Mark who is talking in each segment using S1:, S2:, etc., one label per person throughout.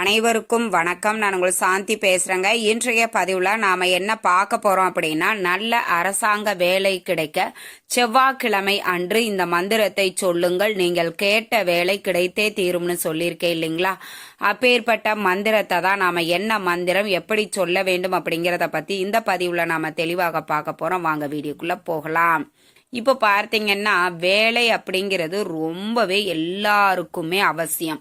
S1: அனைவருக்கும் வணக்கம். நான் உங்கள் சாந்தி பேசுகிறேங்க இன்றைய பதிவில் நாம் என்ன பார்க்க போகிறோம் அப்படின்னா நல்ல அரசாங்க வேலை கிடைக்க செவ்வாய்க்கிழமை அன்று இந்த மந்திரத்தை சொல்லுங்கள். நீங்கள் கேட்ட வேலை கிடைத்தே தீரும்னு சொல்லியிருக்கேன் இல்லைங்களா? அப்பேற்பட்ட மந்திரத்தை தான் நாம் என்ன மந்திரம் எப்படி சொல்ல வேண்டும் அப்படிங்கிறத பற்றி இந்த பதிவில் நாம் தெளிவாக பார்க்க போகிறோம் வாங்க வீடியோக்குள்ளே போகலாம். இப்போ பார்த்தீங்கன்னா வேலை அப்படிங்கிறது ரொம்பவே எல்லாருக்குமே அவசியம்.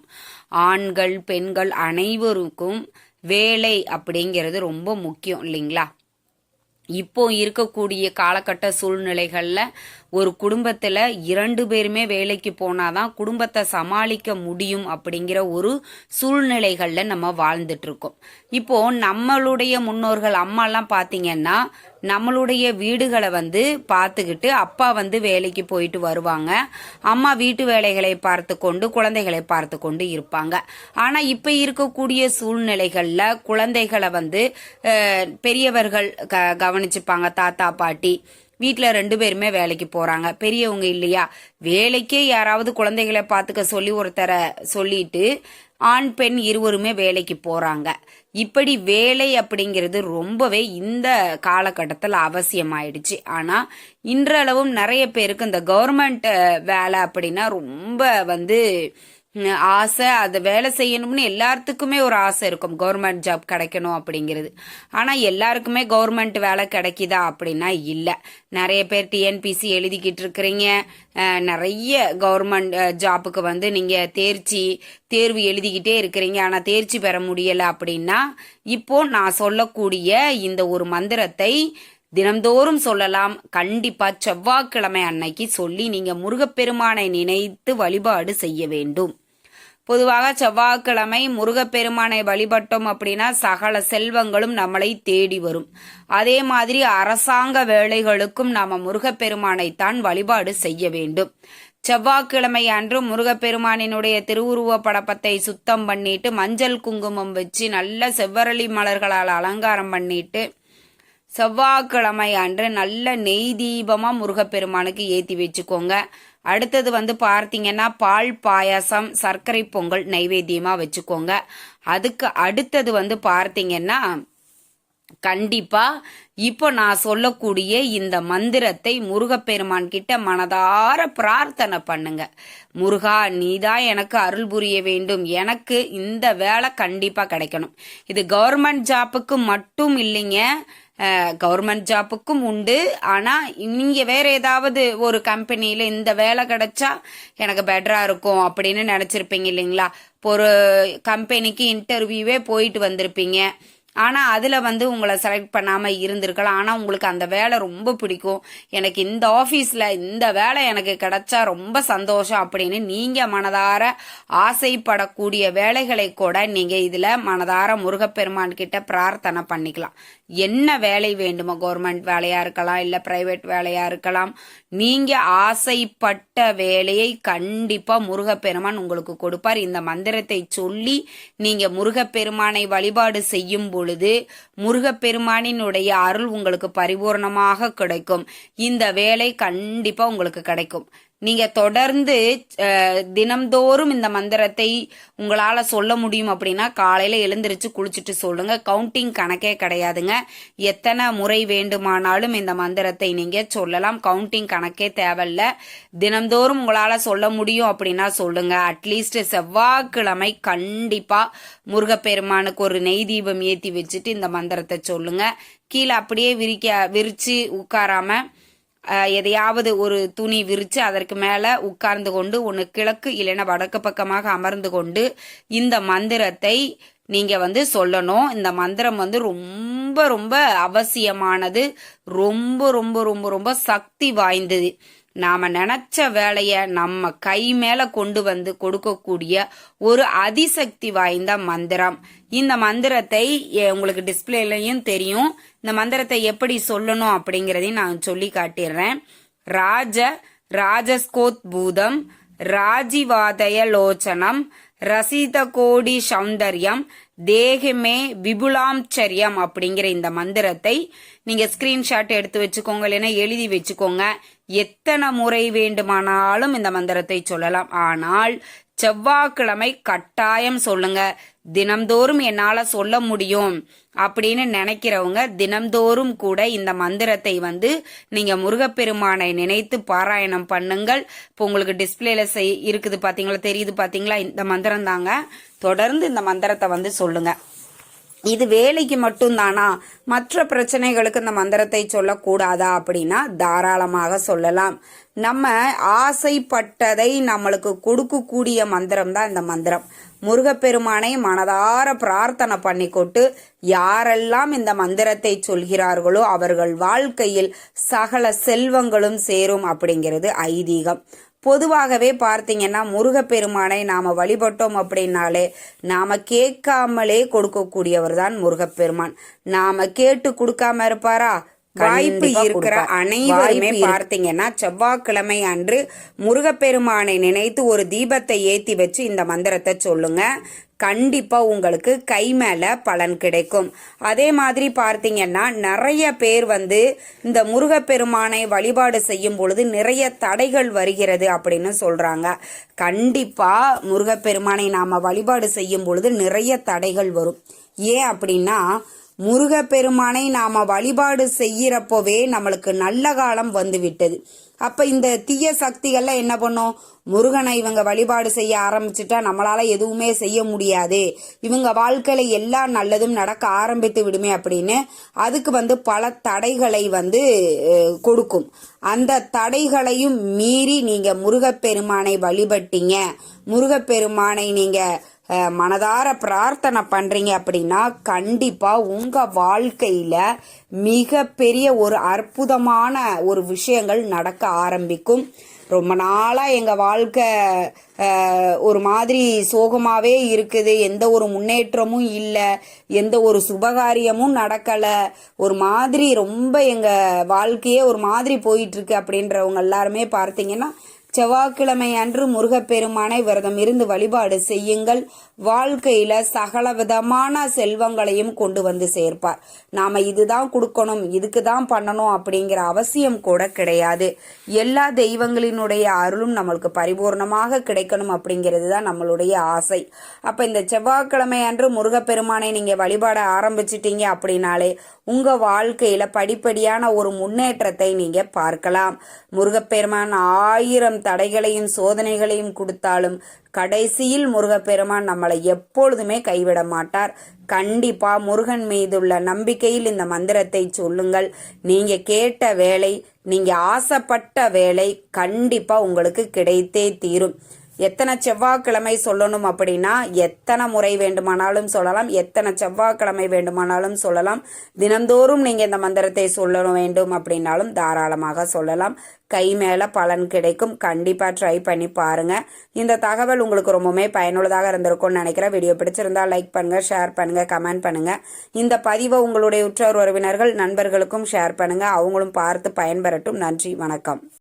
S1: ஆண்கள் பெண்கள் அனைவருக்கும் வேலை அப்படிங்கிறது ரொம்ப முக்கியம் இல்லைங்களா? இப்போ இருக்கக்கூடிய காலகட்ட சூழ்நிலைகளில் ஒரு குடும்பத்தில் இரண்டு பேருமே வேலைக்கு போனாதான் குடும்பத்தை சமாளிக்க முடியும் அப்படிங்கிற ஒரு சூழ்நிலைகளில் நம்ம வாழ்ந்துட்டு இருக்கோம் இப்போ நம்மளுடைய முன்னோர்கள் அம்மாலாம் பார்த்தீங்கன்னா நம்மளுடைய வீடுகளை வந்து பார்த்துக்கிட்டு அப்பா வந்து வேலைக்கு போயிட்டு வருவாங்க. அம்மா வீட்டு வேலைகளை பார்த்து கொண்டு குழந்தைகளை பார்த்து கொண்டு இருப்பாங்க. ஆனால் இப்போ இருக்கக்கூடிய சூழ்நிலைகளில் குழந்தைகளை வந்து பெரியவர்கள் க கவனிச்சுப்பாங்க. தாத்தா பாட்டி வீட்டில் ரெண்டு பேருமே வேலைக்கு போகிறாங்க பெரியவங்க இல்லையா? வேலைக்கே யாராவது குழந்தைகளை பார்த்துக்க சொல்லி ஒருத்தரை சொல்லிட்டு ஆண் பெண் இருவருமே வேலைக்கு போகிறாங்க இப்படி வேலை அப்படிங்கிறது ரொம்பவே இந்த காலகட்டத்தில் அவசியமாயிடுச்சு. ஆனால் இன்றளவும் நிறைய பேருக்கு இந்த கவர்மெண்ட் வேலை அப்படின்னா ரொம்ப வந்து ஆசை அதை வேலை செய்யணும்னு எல்லாத்துக்குமே ஒரு ஆசை இருக்கும். கவர்மெண்ட் ஜாப் கிடைக்கணும் அப்படிங்கிறது. ஆனால் எல்லாருக்குமே கவர்மெண்ட் வேலை கிடைக்குதா அப்படின்னா இல்லை. நிறைய பேர் டிஎன்பிசி எழுதிக்கிட்டு இருக்கிறீங்க. நிறைய கவர்மெண்ட் ஜாப்புக்கு வந்து நீங்கள் தேர்ச்சி தேர்வு எழுதிக்கிட்டே இருக்கிறீங்க. ஆனால் தேர்ச்சி பெற முடியலை அப்படின்னா இப்போ நான் சொல்லக்கூடிய இந்த ஒரு மந்திரத்தை தினம்தோறும் சொல்லலாம். கண்டிப்பா செவ்வாய்க்கிழமை அன்னைக்கு சொல்லி நீங்க முருகப்பெருமானை நினைத்து வழிபாடு செய்ய வேண்டும். பொதுவாக செவ்வாய்க்கிழமை முருகப்பெருமானை வழிபட்டோம் அப்படின்னா சகல செல்வங்களும் நம்மளை தேடி வரும். அதே மாதிரி அரசாங்க வேலைகளுக்கும் நாம முருகப்பெருமானைத்தான் வழிபாடு செய்ய வேண்டும். செவ்வாய்க்கிழமை அன்று முருகப்பெருமானினுடைய திருவுருவ படப்பத்தை சுத்தம் பண்ணிட்டு மஞ்சள் குங்குமம் வச்சு நல்ல செவ்வரளி மலர்களால் அலங்காரம் பண்ணிட்டு செவ்வாய்க்கிழமை அன்று நல்ல நெய் தீபமா முருகப்பெருமானுக்கு ஏத்தி வச்சுக்கோங்க. அடுத்தது வந்து பார்த்தீங்கன்னா பால் பாயாசம் சர்க்கரை பொங்கல் நைவேத்தியமா வச்சுக்கோங்க. அதுக்கு அடுத்தது வந்து பார்த்தீங்கன்னா கண்டிப்பா இப்போ நான் சொல்லக்கூடிய இந்த மந்திரத்தை முருகப்பெருமான் கிட்ட மனதார பிரார்த்தனை பண்ணுங்க. முருகா நீதான் எனக்கு அருள் புரிய வேண்டும். எனக்கு இந்த வேலை கண்டிப்பா கிடைக்கணும். இது கவர்மெண்ட் ஜாப்புக்கு மட்டும் இல்லைங்க. கவர்மெண்ட் ஜாப்புக்கும் உண்டு. ஆனால் நீங்கள் வேற ஏதாவது ஒரு கம்பெனியில் இந்த வேலை கிடைச்சா எனக்கு பெட்டராக இருக்கும் அப்படின்னு நினச்சிருப்பீங்க இல்லைங்களா? ஒரு கம்பெனிக்கு இன்டர்வியூவே போயிட்டு வந்திருப்பீங்க. ஆனால் அதில் வந்து உங்களை செலக்ட் பண்ணாமல் இருந்திருக்கலாம். ஆனால் உங்களுக்கு அந்த வேலை ரொம்ப பிடிக்கும். எனக்கு இந்த ஆஃபீஸில் இந்த வேலை எனக்கு கிடைச்சா ரொம்ப சந்தோஷம் அப்படின்னு நீங்கள் மனதார ஆசைப்படக்கூடிய வேலைகளை கூட நீங்கள் இதில் மனதார முருகப்பெருமான் கிட்ட பிரார்த்தனை பண்ணிக்கலாம். என்ன வேலை வேண்டுமோ கவர்மெண்ட் வேலையாக இருக்கலாம் இல்லை ப்ரைவேட் வேலையாக இருக்கலாம் நீங்கள் ஆசைப்பட்ட வேலையை கண்டிப்பாக முருகப்பெருமான் உங்களுக்கு கொடுப்பார். இந்த மந்திரத்தை சொல்லி நீங்கள் முருகப்பெருமானை வழிபாடு செய்யும் பொழுது முருகப்பெருமானினுடைய அருள் உங்களுக்கு பரிபூர்ணமாக கிடைக்கும். இந்த வேலை கண்டிப்பாக உங்களுக்கு கிடைக்கும். நீங்க தொடர்ந்து தினம்தோறும் இந்த மந்திரத்தை உங்களால சொல்ல முடியும் அப்படின்னா காலையில எழுந்திருச்சு குளிச்சுட்டு சொல்லுங்க. கவுண்டிங் கணக்கே கிடையாதுங்க. எத்தனை முறை வேண்டுமானாலும் இந்த மந்திரத்தை நீங்க சொல்லலாம். கவுண்டிங் கணக்கே தேவையில்ல. தினம்தோறும் உங்களால சொல்ல முடியும் அப்படின்னா சொல்லுங்க. அட்லீஸ்ட் செவ்வாய்க்கிழமை கண்டிப்பா முருகப்பெருமானுக்கு ஒரு நெய் தீபம் ஏத்தி வச்சுட்டு இந்த மந்திரத்தை சொல்லுங்க. கீழே அப்படியே விரிக்க விரிச்சு உட்காராம எதையாவது ஒரு துணி விரித்து அதற்கு மேலே உட்கார்ந்து கொண்டு ஒன்று கிழக்கு இல்லைன்னா வடக்கு பக்கமாக அமர்ந்து கொண்டு இந்த மந்திரத்தை நீங்கள் வந்து சொல்லணும். இந்த மந்திரம் வந்து ரொம்ப ரொம்ப அவசியமானது. ரொம்ப ரொம்ப ரொம்ப ரொம்ப சக்தி வாய்ந்தது. நாம் நினச்ச வேலையை நம்ம கை மேலே கொண்டு வந்து கொடுக்கக்கூடிய ஒரு அதிசக்தி வாய்ந்த மந்திரம். இந்த மந்திரத்தை உங்களுக்கு டிஸ்பிளேலையும் தெரியும். இந்த மந்திரத்தை எப்படி சொல்லணும் அப்படிங்கிறதையும் நான் சொல்லி காட்டிடுறேன். ராஜ ராஜஸ்கோத் பூதம் ராஜிவாதய லோச்சனம் ரசித கோடி சௌந்தர்யம் தேகமே விபுலாம்ச்சரியம் அப்படிங்கிற இந்த மந்திரத்தை நீங்க ஸ்கிரீன்ஷாட் எடுத்து வச்சுக்கோங்க இல்லைன்னா எழுதி வச்சுக்கோங்க. எத்தனை முறை வேண்டுமானாலும் இந்த மந்திரத்தை சொல்லலாம். ஆனால் செவ்வாய்க்கிழமை கட்டாயம் சொல்லுங்க. தினம்தோறும் என்னால சொல்ல முடியும் அப்படின்னு நினைக்கிறவங்க தினம்தோறும் கூட இந்த மந்திரத்தை வந்து நீங்க முருகப்பெருமானை நினைத்து பாராயணம் பண்ணுங்கள். இப்போ உங்களுக்கு டிஸ்பிளேல செய் இருக்குது பாத்தீங்களா தெரியுது பாத்தீங்களா இந்த மந்திரம் தாங்க தொடர்ந்து இந்த மந்திரத்தை வந்து சொல்லுங்க. இது வேலைக்கு மட்டும்தானா? மற்ற பிரச்சனைகளுக்கு இந்த மந்திரத்தை சொல்லக்கூடாதா அப்படின்னா தாராளமாக சொல்லலாம். நம்ம ஆசைப்பட்டதை நம்மளுக்கு கொடுக்கக்கூடிய மந்திரம் தான் இந்த மந்திரம். முருகப்பெருமானை மனதார பிரார்த்தனை பண்ணிக்கொண்டு யாரெல்லாம் இந்த மந்திரத்தை சொல்கிறார்களோ அவர்கள் வாழ்க்கையில் சகல செல்வங்களும் சேரும் அப்படிங்கிறது ஐதீகம். பொதுவாகவே பார்த்தீங்கன்னா முருகப்பெருமானை நாம வழிபட்டோம் அப்படின்னாலே நாம கேட்காமலே கொடுக்கக்கூடியவர் தான் முருகப்பெருமான். நாம கேட்டு கொடுக்காம இருப்பாரா? வாய்ப்பு இருக்கிற அனைவருமே பார்த்தீங்கன்னா செவ்வாய்க்கிழமை அன்று முருகப்பெருமானை நினைத்து ஒரு தீபத்தை ஏத்தி வச்சு இந்த மந்திரத்தை சொல்லுங்க. கண்டிப்பா உங்களுக்கு கை மேல பலன் கிடைக்கும். அதே மாதிரி பார்த்தீங்கன்னா நிறைய பேர் வந்து இந்த முருகப்பெருமானை வழிபாடு செய்யும் பொழுது நிறைய தடைகள் வருகிறது அப்படின்னு சொல்றாங்க. கண்டிப்பா முருகப்பெருமானை நாம வழிபாடு செய்யும் பொழுது நிறைய தடைகள் வரும். ஏன் அப்படின்னா முருகப்பெருமானை நாம வழிபாடு செய்கிறப்போவே நம்மளுக்கு நல்ல காலம் வந்துவிட்டது. அப்ப இந்த தீய சக்திகள்லாம் என்ன பண்ணும்? முருகனை இவங்க வழிபாடு செய்ய ஆரம்பிச்சுட்டா நம்மளால எதுவுமே செய்ய முடியாது. இவங்க வாழ்க்கையில எல்லா நல்லதும் நடக்க ஆரம்பித்து விடுமே அப்படின்னு அதுக்கு வந்து பல தடைகளை வந்து கொடுக்கும். அந்த தடைகளையும் மீறி நீங்க முருகப்பெருமானை வழிபட்டீங்க. முருகப்பெருமானை நீங்க மனதார பிரார்த்தனை பண்ணுறீங்க அப்படின்னா கண்டிப்பாக உங்கள் வாழ்க்கையில் மிகப்பெரிய ஒரு அற்புதமான ஒரு விஷயங்கள் நடக்க ஆரம்பிக்கும். ரொம்ப நாளாக எங்கள் வாழ்க்கை ஒரு மாதிரி சோகமாகவே இருக்குது. எந்த ஒரு முன்னேற்றமும் இல்லை. எந்த ஒரு சுபகாரியமும் நடக்கலை. ஒரு மாதிரி ரொம்ப எங்கள் வாழ்க்கையே ஒரு மாதிரி போயிட்டுருக்கு அப்படின்றவங்க எல்லாருமே பார்த்தீங்கன்னா செவ்வாய்க்கிழமை அன்று முருகப்பெருமானை விரதம் இருந்து வழிபாடு செய்யுங்கள். வாழ்க்கையில சகல விதமான செல்வங்களையும் கொண்டு வந்து சேர்ப்பார். நாம இதுதான் கொடுக்கணும் இதுக்கு தான் பண்ணணும் அப்படிங்கிற அவசியம் கூட கிடையாது. எல்லா தெய்வங்களினுடைய அருளும் நம்மளுக்கு பரிபூர்ணமாக கிடைக்கணும் அப்படிங்கிறது தான் நம்மளுடைய ஆசை. அப்ப இந்த செவ்வாய்க்கிழமை அன்று முருகப்பெருமானை நீங்க வழிபாட ஆரம்பிச்சிட்டீங்க அப்படின்னாலே உங்க வாழ்க்கையில படிப்படியான ஒரு முன்னேற்றத்தை நீங்க பார்க்கலாம். முருகப்பெருமான் ஆயிரம் தடைகளையும் சோதனைகளையும் கொடுத்தாலும் கடைசியில் முருகப்பெருமான் நம்மளை எப்பொழுதுமே கைவிட மாட்டார். கண்டிப்பா முருகன் மீதுள்ள நம்பிக்கையில் இந்த மந்திரத்தை சொல்லுங்கள். நீங்க கேட்ட வேலை நீங்க ஆசைப்பட்ட வேலை கண்டிப்பா உங்களுக்கு கிடைத்தே தீரும். எத்தனை செவ்வாய்க்கிழமை சொல்லணும் அப்படின்னா எத்தனை முறை வேண்டுமானாலும் சொல்லலாம் எத்தனை செவ்வாய்க்கிழமை வேண்டுமானாலும் சொல்லலாம். தினந்தோறும் நீங்க இந்த மந்திரத்தை சொல்ல வேண்டும் அப்படின்னாலும் தாராளமாக சொல்லலாம். கை மேல பலன் கிடைக்கும். கண்டிப்பா ட்ரை பண்ணி பாருங்க. இந்த தகவல் உங்களுக்கு ரொம்பவுமே பயனுள்ளதாக இருந்திருக்கும்னு நினைக்கிறேன். வீடியோ பிடிச்சிருந்தா லைக் பண்ணுங்க ஷேர் பண்ணுங்க கமெண்ட் பண்ணுங்க. இந்த பதிவை உங்களுடைய உற்றார் உறவினர்கள் நண்பர்களுக்கும் ஷேர் பண்ணுங்க. அவங்களும் பார்த்து பயன்பெறட்டும். நன்றி வணக்கம்.